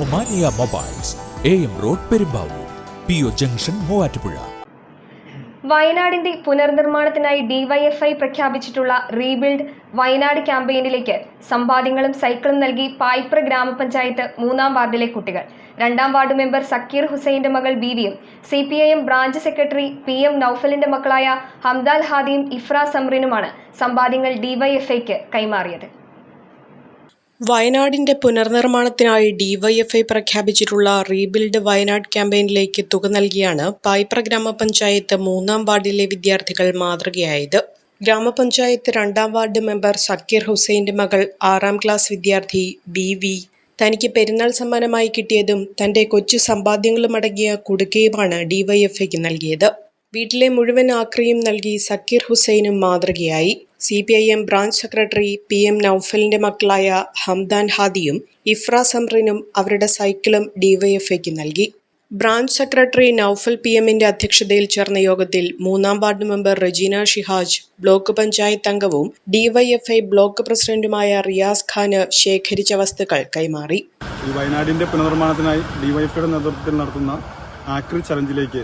Omania mobiles A M road Perumbavoor P O junction Muvattupuzha. വയനാടിന്റെ പുനർനിർമ്മാണത്തിനായി DYFI പ്രഖ്യാപിച്ചിട്ടുള്ള rebuild Wayanad ക്യാമ്പയിനിലേക്ക് സമ്പാദ്യങ്ങളും സൈക്കിളും നൽകി പായ്പ്ര ഗ്രാമപഞ്ചായത്ത് മൂന്നാം വാർഡിലെ കുട്ടികൾ. രണ്ടാം വാർഡ് മെമ്പർ സക്കീർ ഹുസൈന്റെ മകൾ ബീവിയും C P I M branch secretary P M നൌഫലിന്റെ മക്കളായ ഹംദാൽ ഹാദിയും ഇഫ്ര സമറിനുമാണ് സമ്പാദ്യങ്ങൾ ഡിവൈഎഫ്ഐക്ക് കൈമാറിയത്. വയനാടിന്റെ പുനർനിർമ്മാണത്തിനായി ഡിവൈഎഫ്ഐ പ്രഖ്യാപിച്ചിട്ടുള്ള റീബിൽഡ് വയനാട് ക്യാമ്പയിനിലേക്ക് തുക നൽകിയാണ് പായ്പ്ര ഗ്രാമപഞ്ചായത്ത് മൂന്നാം വാർഡിലെ വിദ്യാർത്ഥികൾ മാതൃകയായത്. ഗ്രാമപഞ്ചായത്ത് രണ്ടാം വാർഡ് മെമ്പർ സക്കീർ ഹുസൈന്റെ മകൾ ആറാം ക്ലാസ് വിദ്യാർത്ഥി ബി വി തനിക്ക് പെരുന്നാൾ സമ്മാനമായി കിട്ടിയതും തന്റെ കൊച്ചു സമ്പാദ്യങ്ങളുമടങ്ങിയ കുടുക്കയുമാണ് ഡിവൈഎഫ്ഐക്ക് നൽകിയത്. വീട്ടിലെ മുഴുവൻ ആക്രിയും നൽകി സക്കീർ ഹുസൈനും മാതൃകയായി. C P I M branch secretary P M നൌഫലിന്റെ മക്കളായ ഹംദാൻ ഹാദിയും ഇഫ്ര സംറിനും അവരുടെ സൈക്കിളും ഡിവൈഎഫ്ഐക്ക് നൽകി. ബ്രാഞ്ച് സെക്രട്ടറി നൌഫൽ പി എമ്മിന്റെ അധ്യക്ഷതയിൽ ചേർന്ന യോഗത്തിൽ മൂന്നാം ward member Rajeena Shihaj block panchayat അംഗവും ഡിവൈഎഫ്ഐ ബ്ലോക്ക് പ്രസിഡന്റുമായ റിയാസ് ഖാന് ശേഖരിച്ച വസ്തുക്കൾ കൈമാറി. വയനാടിന്റെ പുനർനിർമ്മാണത്തിനായി ഡിവൈഎഫ്ഐയുടെ നേതൃത്വത്തിൽ നടത്തുന്ന ആക്രി ചലഞ്ചിലേക്ക്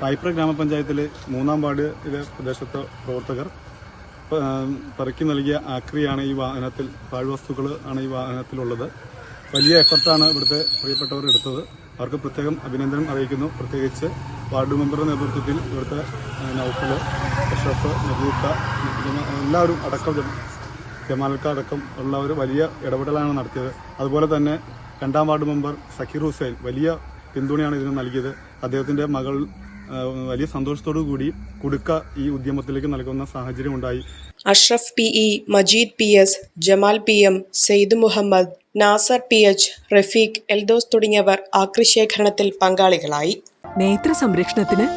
പായ്പ്ര ഗ്രാമപഞ്ചായത്തിലെ മൂന്നാം വാർഡിലെ പ്രദേശത്തെ പ്രവർത്തകർ പറക്കി നൽകിയ ആക്രിയാണ് ഈ വാഹനത്തിൽ പാഴ്വസ്തുക്കൾ ആണ് ഈ വാഹനത്തിലുള്ളത്. വലിയ എഫർട്ടാണ് ഇവിടുത്തെ പ്രിയപ്പെട്ടവർ എടുത്തത്. അവർക്ക് പ്രത്യേകം അഭിനന്ദനം അറിയിക്കുന്നു. പ്രത്യേകിച്ച് വാർഡ് മെമ്പറുടെ നേതൃത്വത്തിൽ ഇവിടുത്തെ നൌഫൽ അഷ്റഫ് നബീത്ത എല്ലാവരും അടക്കം ജമാൽക്ക അടക്കം ഉള്ളവർ വലിയ ഇടപെടലാണ് നടത്തിയത്. അതുപോലെ തന്നെ രണ്ടാം വാർഡ് മെമ്പർ സക്കീർ ഹുസൈൻ വലിയ പിന്തുണയാണ് ഇതിന് നൽകിയത്. അദ്ദേഹത്തിന്റെ മകൾ വലിയ സന്തോഷത്തോടു കൂടി കുടുക്ക ഈ ഉദ്യമത്തിലേക്ക് നൽകുന്ന സാഹചര്യം ഉണ്ടായി. Ashraf P E Majeed P S Jamal P M Sayed Muhammad Nasar P H Rafeeq Eldhose തുടങ്ങിയവർ ആക്രിശേഖരണത്തിൽ പങ്കാളികളായി. നേത്ര സംരക്ഷണത്തിന്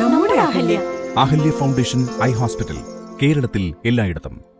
നമ്മുടെ Ahalya. Ahalya foundation eye hospital കേരളത്തിൽ എല്ലായിടത്തും.